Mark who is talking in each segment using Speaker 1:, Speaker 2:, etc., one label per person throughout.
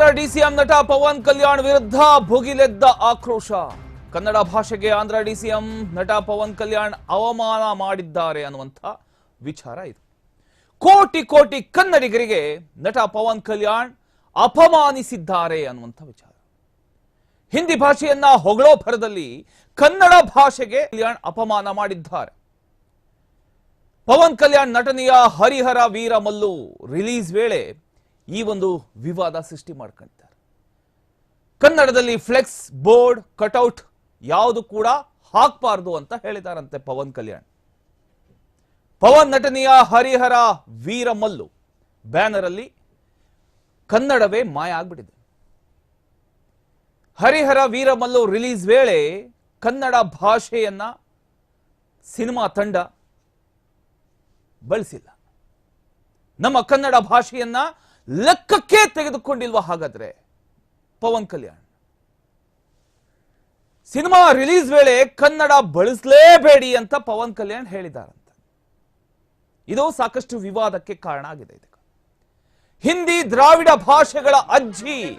Speaker 1: Andhra DCM ನಟ ಪವನ್ ಕಲ್ಯಾಣ್ ವಿರುದ್ಧ ಭುಗಿಲೆದ್ದ ಆಕ್ರೋಶ. ಕನ್ನಡ ಭಾಷೆಗೆ ಆಂಧ್ರ ಡಿಸಿಎಂ ನಟ ಪವನ್ ಕಲ್ಯಾಣ್ ಅವಮಾನ ಮಾಡಿದ್ದಾರೆ ಅನ್ನುವಂಥ ವಿಚಾರ ಇದು. ಕೋಟಿ ಕೋಟಿ ಕನ್ನಡಿಗರಿಗೆ ನಟ ಪವನ್ ಕಲ್ಯಾಣ್ ಅಪಮಾನಿಸಿದ್ದಾರೆ ಅನ್ನುವಂಥ ವಿಚಾರ. ಹಿಂದಿ ಭಾಷೆಯನ್ನ ಹೊಗಳೋ ಭರದಲ್ಲಿ ಕನ್ನಡ ಭಾಷೆಗೆ ಕಲ್ಯಾಣ್ ಅಪಮಾನ ಮಾಡಿದ್ದಾರೆ. ಪವನ್ ಕಲ್ಯಾಣ್ ನಟನೆಯ ಹರಿಹರ ವೀರ ಮಲ್ಲು ರಿಲೀಸ್ ವೇಳೆ ಈ ಒಂದು ವಿವಾದ ಸೃಷ್ಟಿ ಮಾಡ್ಕೊಂಡಿದ್ದಾರೆ ಕನ್ನಡದಲ್ಲಿ ಫ್ಲೆಕ್ಸ್ ಬೋರ್ಡ್ ಕಟೌಟ್ ಯಾವುದು ಕೂಡ ಹಾಕ್ಬಾರ್ದು ಅಂತ ಹೇಳಿದಾರಂತೆ ಪವನ್ ಕಲ್ಯಾಣ್. ಪವನ್ ನಟನೆಯ ಹರಿಹರ ವೀರಮಲ್ಲು ಬ್ಯಾನರ್ ಅಲ್ಲಿ ಕನ್ನಡವೇ ಮಾಯ ಆಗ್ಬಿಟ್ಟಿದೆ. ಹರಿಹರ ವೀರಮಲ್ಲು ರಿಲೀಸ್ ವೇಳೆ ಕನ್ನಡ ಭಾಷೆಯನ್ನ ಸಿನಿಮಾ ತಂಡ ಬಳಸಿಲ್ಲ. ನಮ್ಮ ಕನ್ನಡ ಭಾಷೆಯನ್ನ ಲೆಕ್ಕಕ್ಕೆ ತೆಗೆದುಕೊಂಡಿಲ್ವಾ ಹಾಗಾದ್ರೆ? ಪವನ್ ಕಲ್ಯಾಣ್. ಸಿನಿಮಾ ರಿಲೀಸ್ ವೇಳೆ ಕನ್ನಡ ಬಳಸಲೇಬೇಡಿ ಅಂತ ಪವನ್ ಕಲ್ಯಾಣ್ ಹೇಳಿದಾರಂತ. ಇದು ಸಾಕಷ್ಟು ವಿವಾದಕ್ಕೆ ಕಾರಣ ಆಗಿದೆ ಇದಕ್ಕೆ. ಹಿಂದಿ ದ್ರಾವಿಡ ಭಾಷೆಗಳ ಅಜ್ಜಿ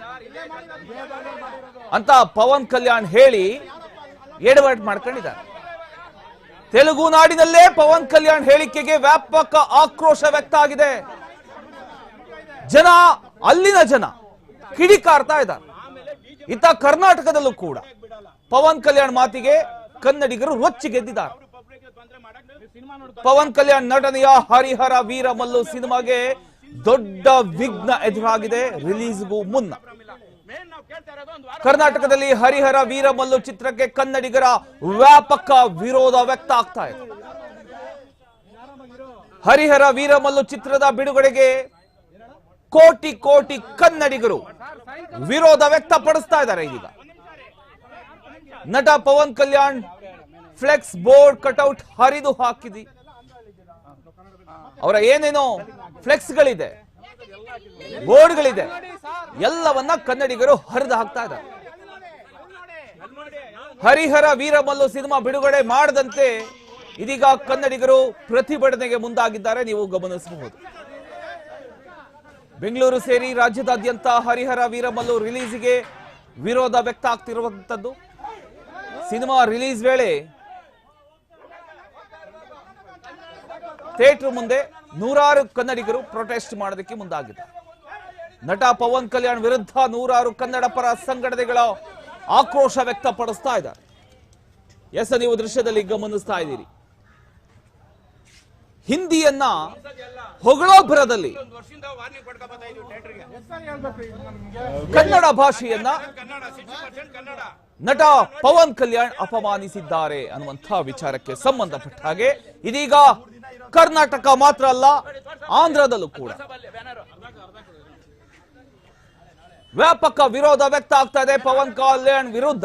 Speaker 1: ಅಂತ ಪವನ್ ಕಲ್ಯಾಣ್ ಹೇಳಿ ಎಡವಟ್ ಮಾಡ್ಕೊಂಡಿದ್ದಾರೆ. ತೆಲುಗು ನಾಡಿನಲ್ಲೇ ಪವನ್ ಕಲ್ಯಾಣ್ ಹೇಳಿಕೆಗೆ ವ್ಯಾಪಕ ಆಕ್ರೋಶ ವ್ಯಕ್ತ ಆಗಿದೆ. ಜನ, ಅಲ್ಲಿನ ಜನ ಕಿಡಿಕಾರ್ತಾ ಇದ್ದಾರೆ. ಇತ್ತ ಕರ್ನಾಟಕದಲ್ಲೂ ಕೂಡ ಪವನ್ ಕಲ್ಯಾಣ್ ಮಾತಿಗೆ ಕನ್ನಡಿಗರು ರೊಚ್ಚಿಗೆದ್ದಿದ್ದಾರೆ ಪವನ್ ಕಲ್ಯಾಣ್ ನಟನೆಯ ಹರಿಹರ ವೀರ ಮಲ್ಲು ಸಿನಿಮಾಗೆ ದೊಡ್ಡ ವಿಘ್ನ ಎದುರಾಗಿದೆ ರಿಲೀಸ್ಗೂ ಮುನ್ನ. ಕರ್ನಾಟಕದಲ್ಲಿ ಹರಿಹರ ವೀರಮಲ್ಲು ಚಿತ್ರಕ್ಕೆ ಕನ್ನಡಿಗರ ವ್ಯಾಪಕ ವಿರೋಧ ವ್ಯಕ್ತ ಆಗ್ತಾ ಇದೆ. ಹರಿಹರ ವೀರಮಲ್ಲು ಚಿತ್ರದ ಬಿಡುಗಡೆಗೆ ಕೋಟಿ ಕೋಟಿ ಕನ್ನಡಿಗರು ವಿರೋಧ ವ್ಯಕ್ತಪಡಿಸ್ತಾ ಇದ್ದಾರೆ ಈಗ ನಟ Pawan Kalyan flex board cutout ಹರಿದು ಹಾಕಿದಿ. ಅವರ ಏನೇನೋ ಫ್ಲೆಕ್ಸ್ಗಳಿದೆ, ಬೋರ್ಡ್ಗಳಿದೆ, ಎಲ್ಲವನ್ನ ಕನ್ನಡಿಗರು ಹರಿದು ಹಾಕ್ತಾ ಇದ್ದಾರೆ. ಹರಿಹರ ವೀರಮಲ್ಲು ಸಿನಿಮಾ ಬಿಡುಗಡೆ ಮಾಡದಂತೆ ಇದೀಗ ಕನ್ನಡಿಗರು ಪ್ರತಿಭಟನೆಗೆ ಮುಂದಾಗಿದ್ದಾರೆ, ನೀವು ಗಮನಿಸಬಹುದು. ಬೆಂಗಳೂರು ಸೇರಿ ರಾಜ್ಯದಾದ್ಯಂತ ಹರಿಹರ ವೀರಮಲ್ಲು ರಿಲೀಸ್ಗೆ ವಿರೋಧ ವ್ಯಕ್ತ ಆಗ್ತಿರುವಂಥದ್ದು ಸಿನಿಮಾ ರಿಲೀಸ್ ವೇಳೆ ಥಿಯೇಟರ್ ಮುಂದೆ ನೂರಾರು ಕನ್ನಡಿಗರು ಪ್ರೊಟೆಸ್ಟ್ ಮಾಡೋದಕ್ಕೆ ಮುಂದಾಗಿದ್ದಾರೆ. ನಟ ಪವನ್ ಕಲ್ಯಾಣ್ ವಿರುದ್ಧ ನೂರಾರು ಕನ್ನಡ ಪರ ಸಂಘಟನೆಗಳ ಆಕ್ರೋಶ ವ್ಯಕ್ತಪಡಿಸ್ತಾ ಇದ್ದಾರೆ. ಎಸ್ ನೀವು ದೃಶ್ಯದಲ್ಲಿ ಗಮನಿಸ್ತಾ ಇದ್ದೀರಿ. ಹಿಂದಿಯನ್ನ ಹೊಗಳೋ ಭರದಲ್ಲಿ ಕನ್ನಡ ಭಾಷೆಯನ್ನ ನಟ ಪವನ್ ಕಲ್ಯಾಣ್ ಅಪಮಾನಿಸಿದ್ದಾರೆ ಅನ್ನುವಂಥ ವಿಚಾರಕ್ಕೆ ಸಂಬಂಧಪಟ್ಟ ಹಾಗೆ ಇದೀಗ ಕರ್ನಾಟಕ ಮಾತ್ರ ಅಲ್ಲ, ಆಂಧ್ರದಲ್ಲೂ ಕೂಡ. ವ್ಯಾಪಕ ವಿರೋಧ ವ್ಯಕ್ತ ಆಗ್ತಾ ಇದೆ ಪವನ್ ಕಲ್ಯಾಣ್ ವಿರುದ್ಧ.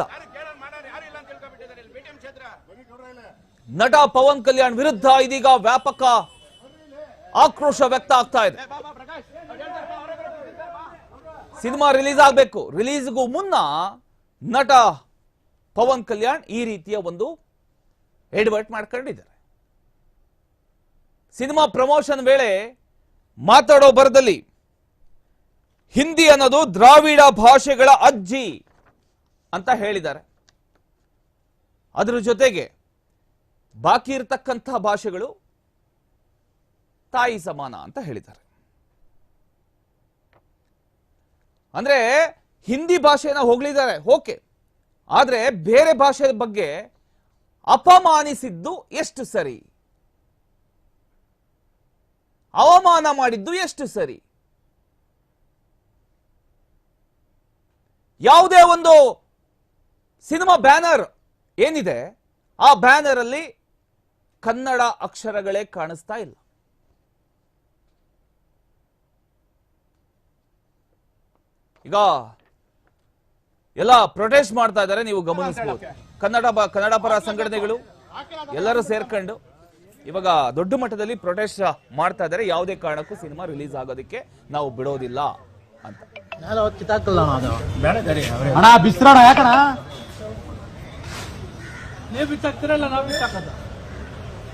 Speaker 1: ನಟ ಪವನ್ ಕಲ್ಯಾಣ್ ವಿರುದ್ಧ ಇದೀಗ ವ್ಯಾಪಕ ಆಕ್ರೋಶ ವ್ಯಕ್ತ ಆಗ್ತಾ ಇದೆ. ಸಿನಿಮಾ ರಿಲೀಸ್ ಆಗಬೇಕು. ರಿಲೀಸ್ಗೂ ಮುನ್ನ ನಟ ಪವನ್ ಕಲ್ಯಾಣ್ ಈ ರೀತಿಯ ಒಂದು ಎಡ್ವರ್ಟ್ ಮಾಡ್ಕೊಂಡಿದ್ದಾರೆ. ಸಿನಿಮಾ ಪ್ರಮೋಷನ್ ವೇಳೆ ಮಾತಾಡೋ ಬರದಲ್ಲಿ ಹಿಂದಿ ಅನ್ನೋದು ದ್ರಾವಿಡ ಭಾಷೆಗಳ ಅಜ್ಜಿ ಅಂತ ಹೇಳಿದ್ದಾರೆ. ಅದರ ಜೊತೆಗೆ ಬಾಕಿ ಇರತಕ್ಕಂತಹ ಭಾಷೆಗಳು ತಾಯಿ ಸಮಾನ ಅಂತ ಹೇಳಿದ್ದಾರೆ. ಅಂದ್ರೆ ಹಿಂದಿ ಭಾಷೆನ ಹೋಗ್ಲಿದ್ದಾರೆ ಓಕೆ. ಆದ್ರೆ ಬೇರೆ ಭಾಷೆ ಬಗ್ಗೆ ಅಪಮಾನಿಸಿದ್ದು ಎಷ್ಟು ಸರಿ? ಅವಮಾನ ಮಾಡಿದ್ದು ಎಷ್ಟು ಸರಿ? ಯಾವುದೇ ಒಂದು ಸಿನಿಮಾ ಬ್ಯಾನರ್ ಏನಿದೆ, ಆ ಬ್ಯಾನರ್ ಅಲ್ಲಿ ಕನ್ನಡ ಅಕ್ಷರಗಳೇ ಕಾಣಿಸ್ತಾ ಇಲ್ಲ. ಈಗ ಎಲ್ಲ ಪ್ರೊಟೆಸ್ಟ್ ಮಾಡ್ತಾ ಇದ್ದಾರೆ ನೀವು ಗಮನಿಸಬಹುದು. ಕನ್ನಡ ಕನ್ನಡ ಪರ ಸಂಘಟನೆಗಳು ಎಲ್ಲರೂ ಸೇರ್ಕೊಂಡು ಇವಾಗ ದೊಡ್ಡ ಮಟ್ಟದಲ್ಲಿ ಪ್ರೊಟೆಸ್ಟ್ ಮಾಡ್ತಾ ಇದ್ದಾರೆ. ಯಾವುದೇ ಕಾರಣಕ್ಕೂ ಸಿನಿಮಾ ರಿಲೀಸ್ ಆಗೋದಕ್ಕೆ ನಾವು ಬಿಡೋದಿಲ್ಲ ಅಂತ.
Speaker 2: ಬಿಸ್ರಣ ಯಾಕಣ
Speaker 3: ನೀವು